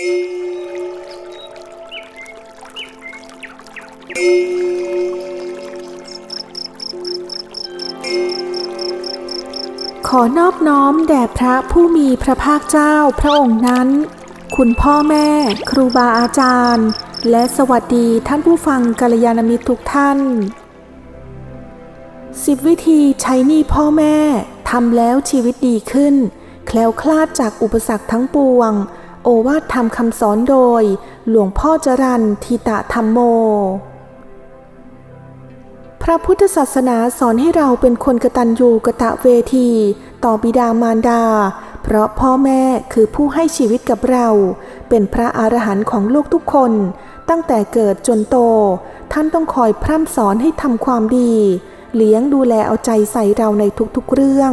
ขอนอบน้อมแด่พระผู้มีพระภาคเจ้าพระองค์นั้น คุณพ่อแม่ ครูบาอาจารย์ และสวัสดีท่านผู้ฟังกัลยาณมิตรทุกท่าน สิบวิธีใช้หนี้พ่อแม่ทำแล้วชีวิตดีขึ้น แคล้วคลาดจากอุปสรรคทั้งปวง โอวาทธรรมคำสอนโดย หลวงพ่อจรันทิตะธรรมโม พระพุทธศาสนาสอนให้เราเป็นคนกตัญญูกะตะเวที ต่อบิดามารดา เพราะพ่อแม่คือผู้ให้ชีวิตกับเรา เป็นพระอรหันต์ของลูกทุกคน ตั้งแต่เกิดจนโต ท่านต้องคอยพร่ำสอนให้ทำความดี เลี้ยงดูแลเอาใจใส่เราในทุกๆเรื่อง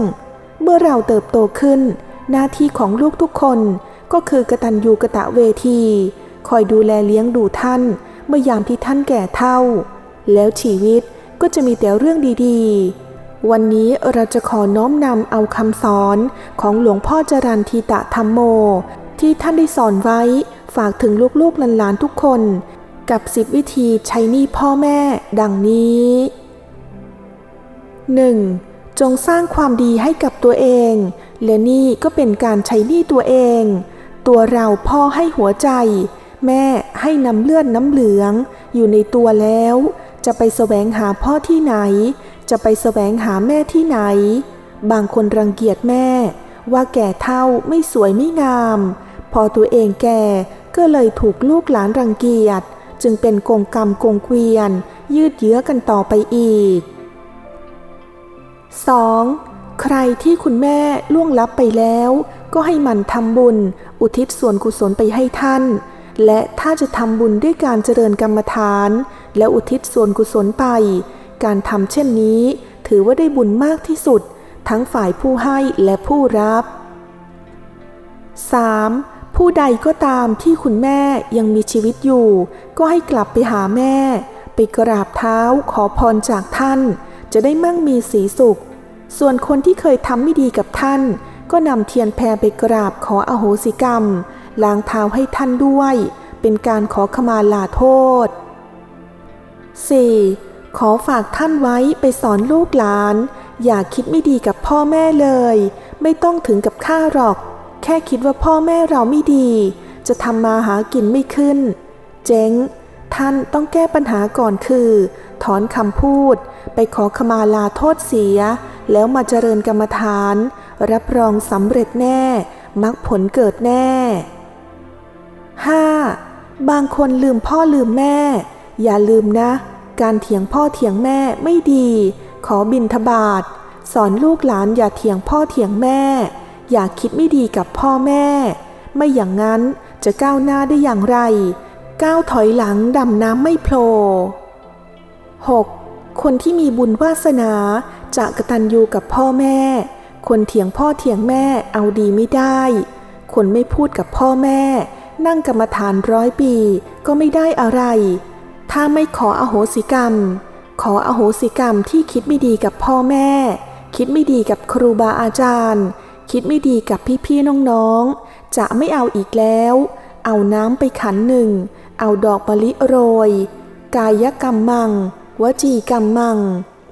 เมื่อเราเติบโตขึ้น หน้าที่ของลูกทุกคน ก็คือกตัญญูกะตะเวที คอยดูแลเลี้ยงดูท่านเมื่อยามที่ท่านแก่เฒ่า แล้วชีวิตก็จะมีแต่เรื่องดีๆ วันนี้เราจะขอน้อมนำเอาคำสอนของหลวงพ่อจรันทีตะธรรมโม ที่ท่านได้สอนไว้ฝากถึงลูกๆหลานๆทุกคน กับสิบวิธีใช้หนี้พ่อแม่ ดังนี้ 1. จงสร้างความดีให้กับตัวเอง และนี่ก็เป็นการใช้หนี้ตัวเอง ตัวเราพ่อให้หัวใจ แม่ให้น้ำเลือดน้ำเหลือง อยู่ในตัวแล้ว จะไปแสวงหาพ่อที่ไหน จะไปแสวงหาแม่ที่ไหน บางคนรังเกียจแม่ ว่าแก่เท่าไม่สวยไม่งาม พอตัวเองแก่ก็เลยถูกลูกหลานรังเกียจ จึงเป็นกงกรรมกงเกวียน ยืดเยื้อกันต่อไปอีก 2. ใครที่คุณแม่ล่วงลับไปแล้ว ก็ให้มันทำบุญ อุทิศส่วนกุศลไปให้ท่าน และถ้าจะทำบุญด้วยการเจริญกรรมฐาน และอุทิศส่วนกุศลไป การทำเช่นนี้ ถือว่าได้บุญมากที่สุด ทั้งฝ่ายผู้ให้และผู้รับ 3. ผู้ใดก็ตามที่คุณแม่ยังมีชีวิตอยู่ ก็ให้กลับไปหาแม่ ไปกราบเท้าขอพรจากท่าน จะได้มั่งมีสีสุข ส่วนคนที่เคยทำไม่ดีกับท่าน ก็นำเทียนแพรไปกราบขออโหสิกรรมล้างเท้าให้ท่านด้วย เป็นการขอขมาลาโทษ 4. ขอฝากท่านไว้ไปสอนลูกหลาน อย่าคิดไม่ดีกับพ่อแม่เลย ไม่ต้องถึงกับฆ่าหรอก แค่คิดว่าพ่อแม่เราไม่ดี จะทำมาหากินไม่ขึ้น เจ๊ง ท่านต้องแก้ปัญหาก่อนคือ ถอนคำพูด ไปขอขมาลาโทษเสีย แล้วมาเจริญกรรมฐาน รับรองสำเร็จแน่มรรคผลเกิดแน่ 5. บางคนลืมพ่อลืมแม่ อย่าลืมนะ การเถียงพ่อเถียงแม่ไม่ดี ขอบินทบาท สอนลูกหลานอย่าเถียงพ่อเถียงแม่ อย่าคิดไม่ดีกับพ่อแม่ ไม่อย่างนั้นจะก้าวหน้าได้อย่างไร ก้าวถอยหลังดำน้ำไม่โผล่ 6. คนที่มีบุญวาสนาจะกระตัญญูกับพ่อแม่ คนเถียงพ่อเถียงแม่เอาดีไม่ได้ คนไม่พูดกับพ่อแม่ นั่งกรรมฐานร้อยปีก็ไม่ได้อะไร ถ้าไม่ขออโหสิกรรม ขออโหสิกรรมที่คิดไม่ดีกับพ่อแม่ คิดไม่ดีกับครูบาอาจารย์ คิดไม่ดีกับพี่ๆน้องๆ จะไม่เอาอีกแล้ว เอาน้ำไปขันหนึ่ง เอาดอกมะลิโรย กายกรรมมัง วจีกรรมมัง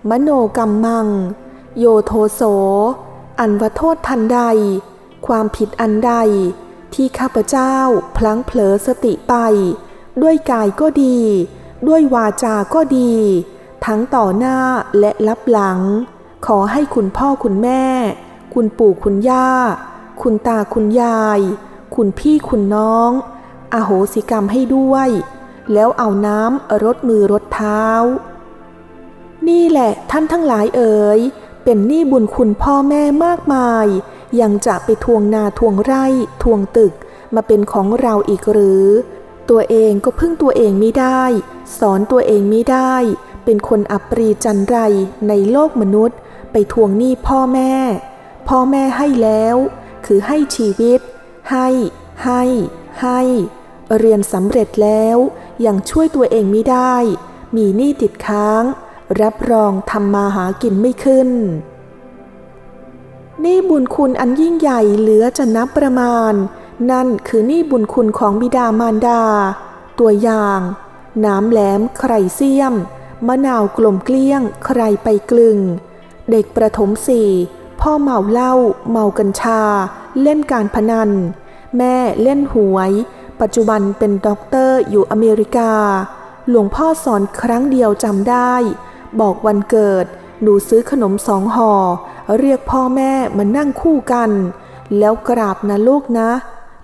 มโนกรรมมัง โยโทโส อันวโทษทันใด ความผิดอันใด ที่ข้าพเจ้าพลั้งเผลอสติไป ด้วยกายก็ดี ด้วยวาจาก็ดี ทั้งต่อหน้าและรับหลัง ขอให้คุณพ่อคุณแม่ คุณปู่คุณย่า คุณตาคุณยาย คุณพี่คุณน้อง อโหสิกรรมให้ด้วย แล้วเอาน้ำรดมือรดเท้า นี่แหละท่านทั้งหลายเอ๋ย เป็นหนี้บุญคุณพ่อแม่มากมาย ยังจะไปทวงนาทวงไร่ทวงตึก มาเป็นของเราอีกหรือ ตัวเองก็พึ่งตัวเองไม่ได้ สอนตัวเองไม่ได้ เป็นคนอับปรีจันไรในโลกมนุษย์ ไปทวงหนี้พ่อแม่ พ่อแม่ให้แล้ว คือให้ชีวิต ให้ ให้ ให้ เรียนสำเร็จแล้ว ยังช่วยตัวเองไม่ได้ มีหนี้ติดค้าง รับรองทำมาหากินไม่ขึ้น นี่บุญคุณอันยิ่งใหญ่เหลือจะนับประมาณ นั่นคือนี่บุญคุณของบิดามารดา ตัวอย่าง น้ำแหลมใครเสียม มะนาวกลมเกลี้ยง ใครไปกลึง เด็กประถมสี่พ่อเมาเหล้าเมากัญชา เล่นการพนัน แม่เล่นหวย ปัจจุบันเป็นด็อกเตอร์อยู่อเมริกา หลวงพ่อสอนครั้งเดียวจำได้ บอกวันเกิด หนูซื้อขนมสองห่อ เรียกพ่อแม่มานั่งคู่กัน แล้วกราบนะลูกนะ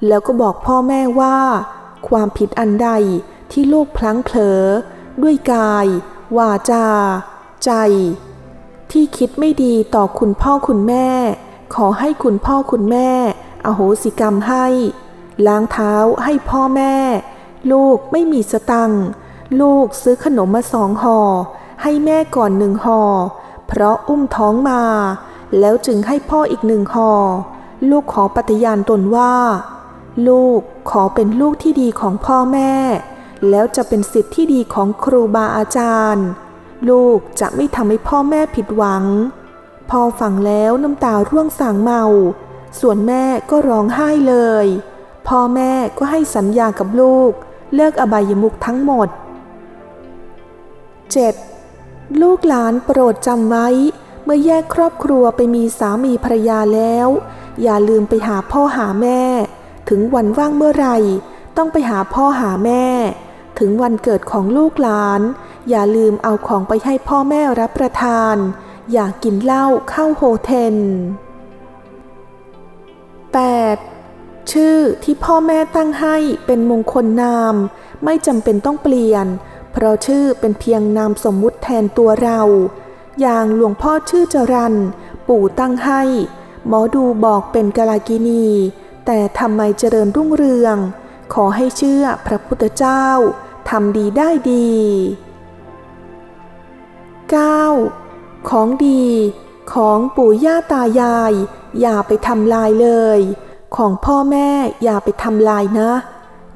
แล้วก็บอกพ่อแม่ว่า ความผิดอันใดที่ลูกพลั้งเผลอ ด้วยกาย วาจา ใจ ที่คิดไม่ดีต่อคุณพ่อคุณแม่ ขอให้คุณพ่อคุณแม่ อโหสิกรรมให้ ล้างเท้าให้พ่อแม่ ลูกไม่มีสตังลูกซื้อขนมมาสองห่อ ให้แม่ก่อนหนึ่งห่อเพราะอุ้มท้องมา แล้วจึงให้พ่ออีกหนึ่งห่อลูกขอปฏิญาณตนว่า ลูกขอเป็นลูกที่ดีของพ่อแม่ แล้วจะเป็นสิทธิ์ที่ดีของครูบาอาจารย์ ลูกจะไม่ทำให้พ่อแม่ผิดหวัง พอฟังแล้วน้ำตาร่วงสางเมา ส่วนแม่ก็ร้องไห้เลย พ่อแม่ก็ให้สัญญากับลูก เลิกอบายมุขทั้งหมด 7. ลูกหลานโปรดจำไว้ เมื่อแยกครอบครัวไปมีสามีภรรยาแล้ว อย่าลืมไปหาพ่อหาแม่ ถึงวันว่างเมื่อไหร่ ต้องไปหาพ่อหาแม่ ถึงวันเกิดของลูกหลาน อย่าลืมเอาของไปให้พ่อแม่รับประทาน อย่ากินเหล้าเข้าโฮเทล 8. ชื่อที่พ่อแม่ตั้งให้เป็นมงคลนาม ไม่จำเป็นต้องเปลี่ยน เพราะชื่อเป็นเพียงนามสมมุติ นตัวเรา อย่างหลวงพ่อชื่อจรัน ปู่ตั้งให้ หมอดูบอกเป็นกาลากินี แต่ทำไมเจริญรุ่งเรือง ขอให้เชื่อพระพุทธเจ้าทำดีได้ดี 9. ของดีของปู่ย่าตายาย อย่าไปทำลายเลย ของพ่อแม่อย่าไปทำลายนะ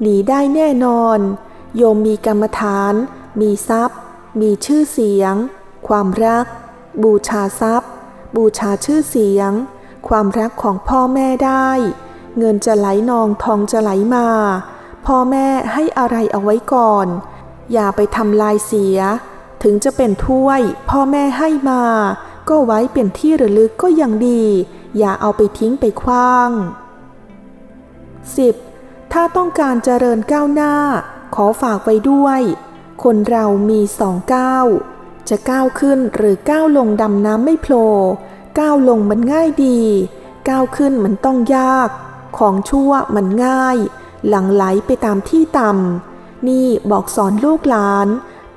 หนีได้แน่นอน โยมมีกรรมฐาน มีทรัพย์ มีชื่อเสียง ความรัก บูชาทรัพย์ บูชาชื่อเสียง ความรักของพ่อแม่ได้ เงินจะไหลนองทองจะไหลมา พ่อแม่ให้อะไรเอาไว้ก่อน อย่าไปทำลายเสีย ถึงจะเป็นถ้วย พ่อแม่ให้มา ก็ไว้เป็นที่ระลึกก็ยังดี อย่าเอาไปทิ้งไปคว้าง 10. ถ้าต้องการเจริญก้าวหน้า ขอฝากไว้ด้วย คนเรามีสองก้าวจะก้าวขึ้นหรือก้าวลงดำน้ำไม่โผล่ก้าวลงมันง่ายดี ก้าวขึ้นมันต้องยาก ของชั่วมันง่าย หลังไหลไปตามที่ต่ำนี่บอกสอนลูกหลาน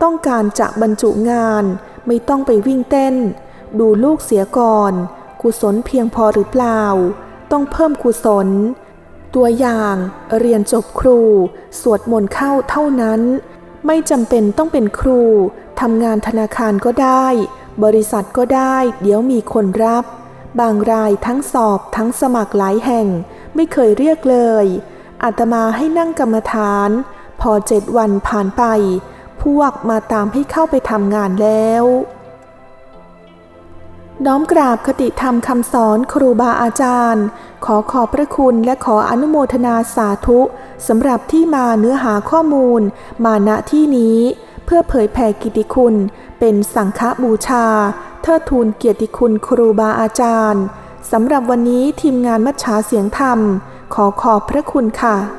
ต้องการจะบรรจุงาน ไม่ต้องไปวิ่งเต้น ดูลูกเสียก่อน กุศลเพียงพอหรือเปล่า ต้องเพิ่มกุศล ตัวอย่าง เรียนจบครู สวดมนต์เข้าเท่านั้น ไม่จำเป็นต้องเป็นครูทำงานธนาคารก็ได้ บริษัทก็ได้ เดี๋ยวมีคนรับ บางรายทั้งสอบทั้งสมัครหลายแห่ง ไม่เคยเรียกเลยอาตมาให้นั่งกรรมฐาน พอเจ็ดวันผ่านไป พวกมาตามให้เข้าไปทำงานแล้ว น้อมกราบคติธรรมคำสอนครูบาอาจารย์ ขอขอบพระคุณและขออนุโมทนาสาธุสำหรับที่มาเนื้อหาข้อมูล มาณที่นี้ เพื่อเผยแผ่กิติคุณ เป็นสังฆบูชาเทิดทูนเกียรติคุณครูบาอาจารย์สำหรับวันนี้ทีมงานมัชชาเสียงธรรม ขอขอบพระคุณค่ะ